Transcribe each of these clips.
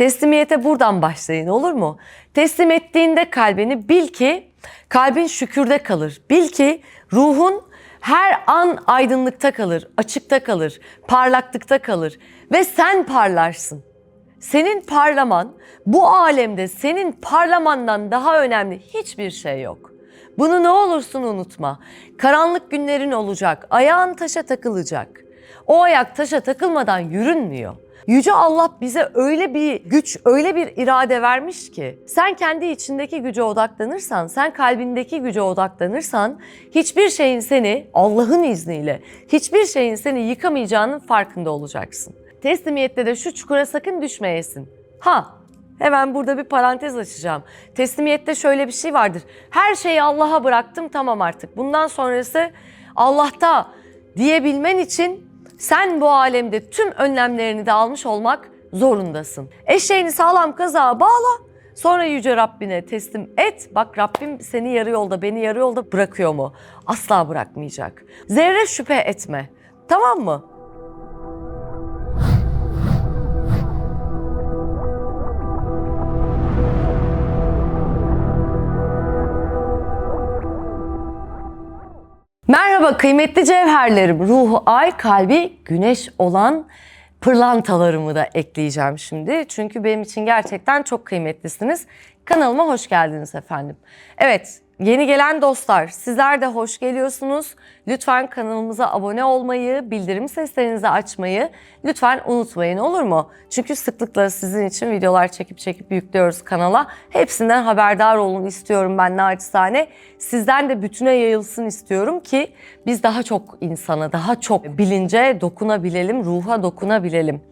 Teslimiyete buradan başlayın olur mu? Teslim ettiğinde kalbini bil ki kalbin şükürde kalır. Bil ki ruhun her an aydınlıkta kalır, açıkta kalır, parlaklıkta kalır ve sen parlarsın. Senin parlaman bu alemde senin parlamandan daha önemli hiçbir şey yok. Bunu ne olursun unutma. Karanlık günlerin olacak, ayağın taşa takılacak. O ayak taşa takılmadan yürünmüyor. Yüce Allah bize öyle bir güç, öyle bir irade vermiş ki sen kendi içindeki güce odaklanırsan, sen kalbindeki güce odaklanırsan hiçbir şeyin seni Allah'ın izniyle hiçbir şeyin seni yıkamayacağının farkında olacaksın. Teslimiyette de şu çukura sakın düşmeyesin. Ha Hemen burada bir parantez açacağım. Teslimiyette şöyle bir şey vardır. Her şeyi Allah'a bıraktım tamam artık. Bundan sonrası Allah'ta diyebilmen için sen bu alemde tüm önlemlerini de almış olmak zorundasın. Eşeğini sağlam kazağa bağla. Sonra yüce Rabbine teslim et. Bak Rabbim seni yarı yolda, beni yarı yolda bırakıyor mu? Asla bırakmayacak. Zerre şüphe etme. Tamam mı? Merhaba kıymetli cevherlerim. Ruhu ay, kalbi güneş olan pırlantalarımı da ekleyeceğim şimdi. Çünkü benim için gerçekten çok kıymetlisiniz. Kanalıma hoş geldiniz efendim. Evet, yeni gelen dostlar sizler de hoş geliyorsunuz. Lütfen kanalımıza abone olmayı, bildirim seslerinizi açmayı lütfen unutmayın olur mu? Çünkü sıklıkla sizin için videolar çekip çekip yüklüyoruz kanala. Hepsinden haberdar olun istiyorum ben naçizane. Sizden de bütüne yayılsın istiyorum ki biz daha çok insana, daha çok bilince dokunabilelim, ruha dokunabilelim.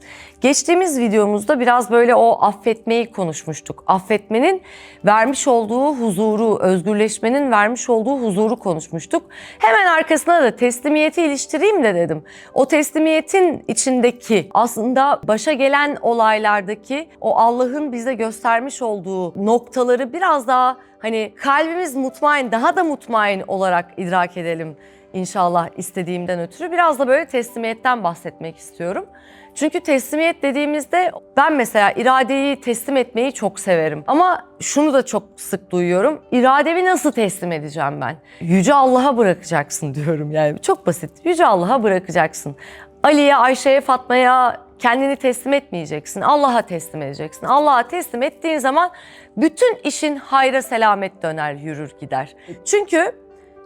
Geçtiğimiz videomuzda biraz böyle o affetmeyi konuşmuştuk. Affetmenin vermiş olduğu huzuru, özgürleşmenin vermiş olduğu huzuru konuşmuştuk. Hemen arkasına da teslimiyeti iliştireyim de dedim. O teslimiyetin içindeki aslında başa gelen olaylardaki o Allah'ın bize göstermiş olduğu noktaları biraz daha hani kalbimiz mutmain, daha da mutmain olarak idrak edelim inşallah istediğimden ötürü. Biraz da böyle teslimiyetten bahsetmek istiyorum. Çünkü teslimiyet dediğimizde ben mesela iradeyi teslim etmeyi çok severim. Ama şunu da çok sık duyuyorum. İrademi nasıl teslim edeceğim ben? Yüce Allah'a bırakacaksın diyorum yani. Çok basit. Yüce Allah'a bırakacaksın. Ali'ye, Ayşe'ye, Fatma'ya kendini teslim etmeyeceksin. Allah'a teslim edeceksin. Allah'a teslim ettiğin zaman bütün işin hayra selamet döner, yürür gider. Çünkü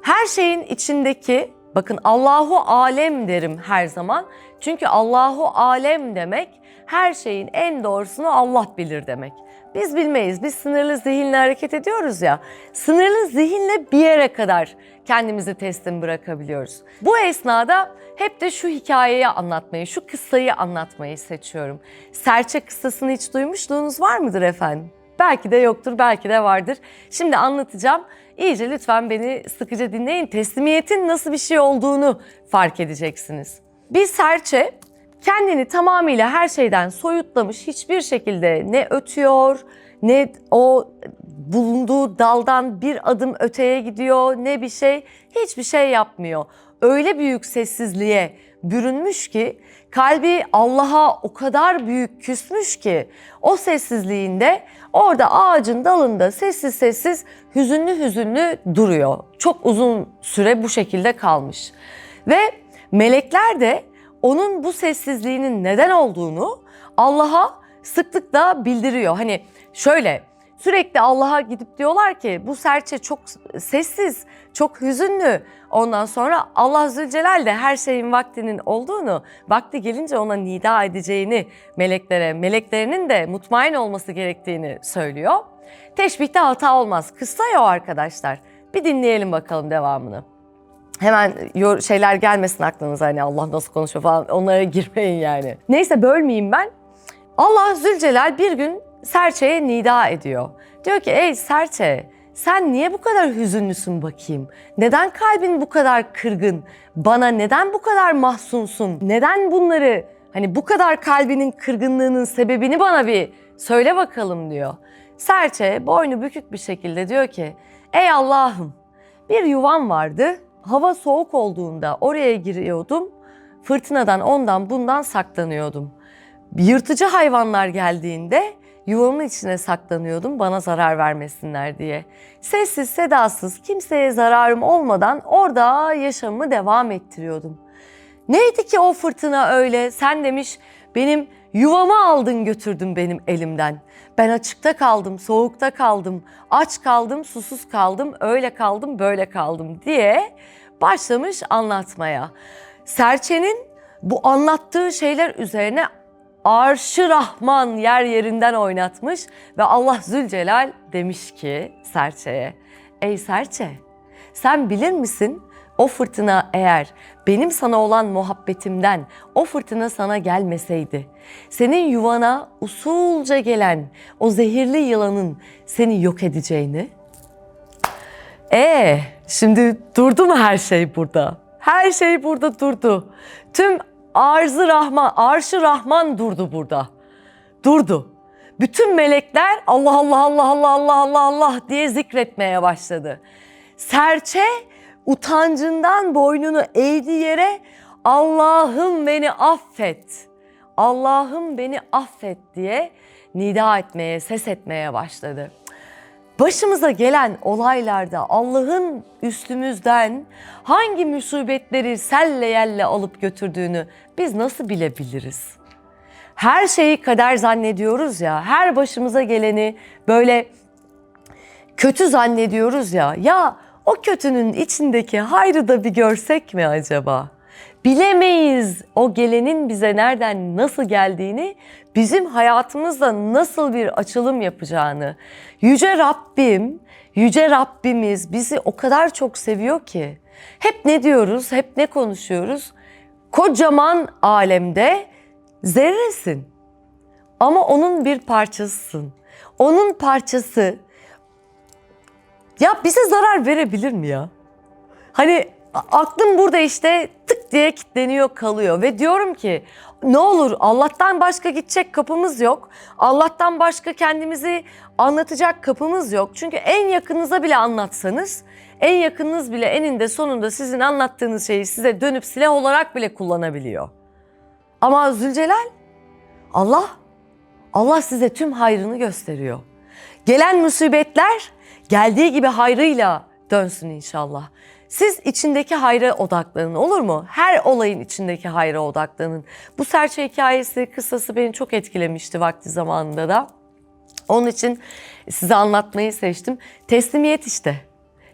her şeyin içindeki bakın Allahu alem derim her zaman. Çünkü Allahu alem demek her şeyin en doğrusunu Allah bilir demek. Biz bilmeyiz. Biz sınırlı zihinle hareket ediyoruz ya. Sınırlı zihinle bir yere kadar kendimizi teslim bırakabiliyoruz. Bu esnada hep de şu hikayeyi anlatmayı, şu kıssayı anlatmayı seçiyorum. Serçe kıssasını hiç duymuşluğunuz var mıdır efendim? Belki de yoktur, belki de vardır. Şimdi anlatacağım. İyice lütfen beni sıkıca dinleyin. Teslimiyetin nasıl bir şey olduğunu fark edeceksiniz. Bir serçe kendini tamamıyla her şeyden soyutlamış, hiçbir şekilde ne ötüyor, ne o bulunduğu daldan bir adım öteye gidiyor, ne bir şey, hiçbir şey yapmıyor. Öyle büyük sessizliğe bürünmüş ki kalbi Allah'a o kadar büyük küsmüş ki o sessizliğinde orada ağacın dalında sessiz sessiz hüzünlü hüzünlü duruyor. Çok uzun süre bu şekilde kalmış. Ve melekler de onun bu sessizliğinin neden olduğunu Allah'a sıklıkla bildiriyor. Hani şöyle sürekli Allah'a gidip diyorlar ki bu serçe çok sessiz, çok hüzünlü. Ondan sonra Allah Zülcelal de her şeyin vaktinin olduğunu, vakti gelince ona nida edeceğini meleklere, meleklerinin de mutmain olması gerektiğini söylüyor. Teşbihte hata olmaz. Kısa ya arkadaşlar. Bir dinleyelim bakalım devamını. Hemen şeyler gelmesin aklınıza hani Allah nasıl konuşuyor falan onlara girmeyin yani. Neyse bölmeyeyim ben. Allah Zülcelal bir gün Serçe'ye nida ediyor. Diyor ki ey Serçe sen niye bu kadar hüzünlüsün bakayım? Neden kalbin bu kadar kırgın? Bana neden bu kadar mahzunsun? Neden bunları hani bu kadar kalbinin kırgınlığının sebebini bana bir söyle bakalım diyor. Serçe boynu bükük bir şekilde diyor ki ey Allah'ım bir yuvam vardı. Hava soğuk olduğunda oraya giriyordum. Fırtınadan ondan bundan saklanıyordum. Yırtıcı hayvanlar geldiğinde yuvamın içine saklanıyordum bana zarar vermesinler diye. Sessiz sedasız kimseye zararım olmadan orada yaşamımı devam ettiriyordum. Neydi ki o fırtına öyle? Sen demiş benim yuvamı aldın götürdün benim elimden. Ben açıkta kaldım, soğukta kaldım, aç kaldım, susuz kaldım, öyle kaldım, böyle kaldım diye başlamış anlatmaya. Serçenin bu anlattığı şeyler üzerine arşı Rahman yer yerinden oynatmış ve Allah Zülcelal demiş ki Serçe'ye, ey Serçe sen bilir misin o fırtına eğer benim sana olan muhabbetimden o fırtına sana gelmeseydi, senin yuvana usulca gelen o zehirli yılanın seni yok edeceğini, ee, şimdi durdu mu her şey burada? Her şey burada durdu. Tüm arzı Rahman, arşı Rahman durdu burada. Durdu. Bütün melekler Allah Allah Allah Allah Allah Allah Allah diye zikretmeye başladı. Serçe utancından boynunu eğdi yere Allah'ım beni affet. Allah'ım beni affet diye nida etmeye, ses etmeye başladı başımıza gelen olaylarda Allah'ın üstümüzden hangi musibetleri selle yelle alıp götürdüğünü biz nasıl bilebiliriz? Her şeyi kader zannediyoruz ya, her başımıza geleni böyle kötü zannediyoruz ya. Ya o kötünün içindeki hayrı da bir görsek mi acaba? Bilemeyiz o gelenin bize nereden nasıl geldiğini, bizim hayatımızda nasıl bir açılım yapacağını. Yüce Rabbim, Yüce Rabbimiz bizi o kadar çok seviyor ki. Hep ne diyoruz, hep ne konuşuyoruz? Kocaman alemde zerresin. Ama onun bir parçasısın. Onun parçası ya bize zarar verebilir mi ya? Hani aklım burada işte tık diye kilitleniyor kalıyor ve diyorum ki ne olur Allah'tan başka gidecek kapımız yok. Allah'tan başka kendimizi anlatacak kapımız yok. Çünkü en yakınınıza bile anlatsanız en yakınınız bile eninde sonunda sizin anlattığınız şeyi size dönüp silah olarak bile kullanabiliyor. Ama Zülcelal Allah Allah size tüm hayrını gösteriyor. Gelen musibetler geldiği gibi hayrıyla dönsün inşallah. Siz içindeki hayra odaklanın olur mu? Her olayın içindeki hayra odaklanın. Bu serçe hikayesi, kıssası beni çok etkilemişti vakti zamanında da. Onun için size anlatmayı seçtim. Teslimiyet işte.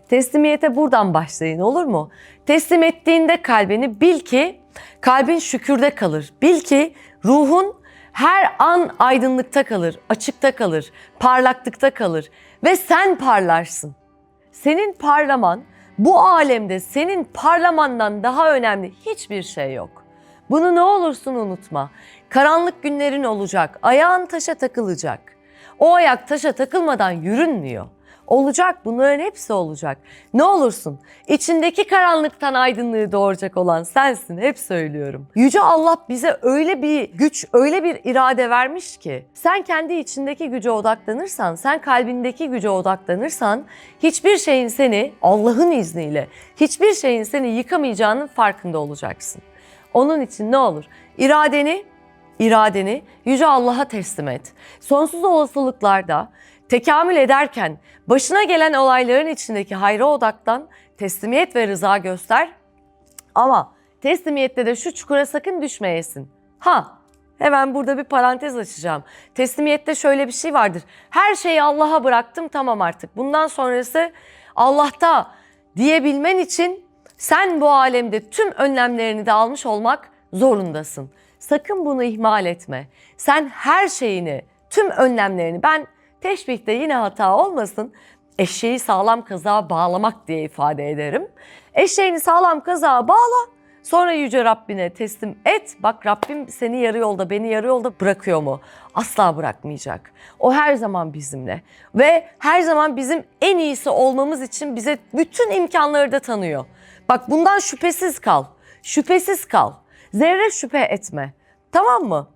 Teslimiyete buradan başlayın olur mu? Teslim ettiğinde kalbini bil ki kalbin şükürde kalır. Bil ki ruhun her an aydınlıkta kalır, açıkta kalır, parlaklıkta kalır ve sen parlarsın. Senin parlaman bu alemde senin parlamandan daha önemli hiçbir şey yok. Bunu ne olursun unutma. Karanlık günlerin olacak, ayağın taşa takılacak. O ayak taşa takılmadan yürünmüyor. Olacak bunların hepsi olacak. Ne olursun içindeki karanlıktan aydınlığı doğuracak olan sensin hep söylüyorum. Yüce Allah bize öyle bir güç, öyle bir irade vermiş ki sen kendi içindeki güce odaklanırsan, sen kalbindeki güce odaklanırsan hiçbir şeyin seni Allah'ın izniyle hiçbir şeyin seni yıkamayacağının farkında olacaksın. Onun için ne olur iradeni iradeni Yüce Allah'a teslim et. Sonsuz olasılıklarda tekamül ederken başına gelen olayların içindeki hayra odaklan, teslimiyet ve rıza göster. Ama teslimiyette de şu çukura sakın düşmeyesin. Ha, hemen burada bir parantez açacağım. Teslimiyette şöyle bir şey vardır. Her şeyi Allah'a bıraktım tamam artık. Bundan sonrası Allah'ta diyebilmen için sen bu alemde tüm önlemlerini de almış olmak zorundasın. Sakın bunu ihmal etme. Sen her şeyini, tüm önlemlerini ben teşbihte yine hata olmasın eşeği sağlam kazığa bağlamak diye ifade ederim. Eşeğini sağlam kazığa bağla sonra yüce Rabbine teslim et. Bak Rabbim seni yarı yolda beni yarı yolda bırakıyor mu? Asla bırakmayacak. O her zaman bizimle ve her zaman bizim en iyisi olmamız için bize bütün imkanları da tanıyor. Bak bundan şüphesiz kal. Şüphesiz kal. Zerre şüphe etme. Tamam mı?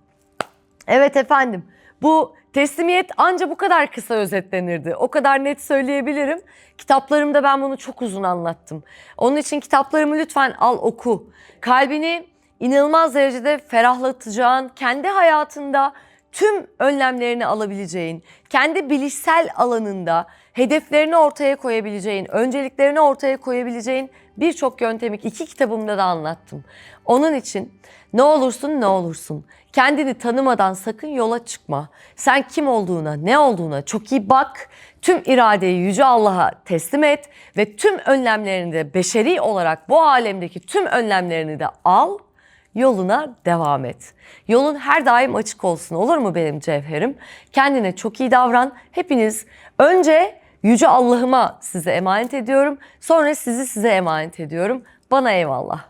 Evet efendim. Bu teslimiyet anca bu kadar kısa özetlenirdi. O kadar net söyleyebilirim. Kitaplarımda ben bunu çok uzun anlattım. Onun için kitaplarımı lütfen al oku. Kalbini inanılmaz derecede ferahlatacağın, kendi hayatında tüm önlemlerini alabileceğin, kendi bilişsel alanında hedeflerini ortaya koyabileceğin, önceliklerini ortaya koyabileceğin birçok yöntemi iki kitabımda da anlattım. Onun için ne olursun ne olursun kendini tanımadan sakın yola çıkma. Sen kim olduğuna, ne olduğuna çok iyi bak. Tüm iradeyi yüce Allah'a teslim et ve tüm önlemlerini de beşeri olarak bu alemdeki tüm önlemlerini de al yoluna devam et. Yolun her daim açık olsun olur mu benim cevherim? Kendine çok iyi davran. Hepiniz önce Yüce Allah'ıma size emanet ediyorum. Sonra sizi size emanet ediyorum. Bana eyvallah.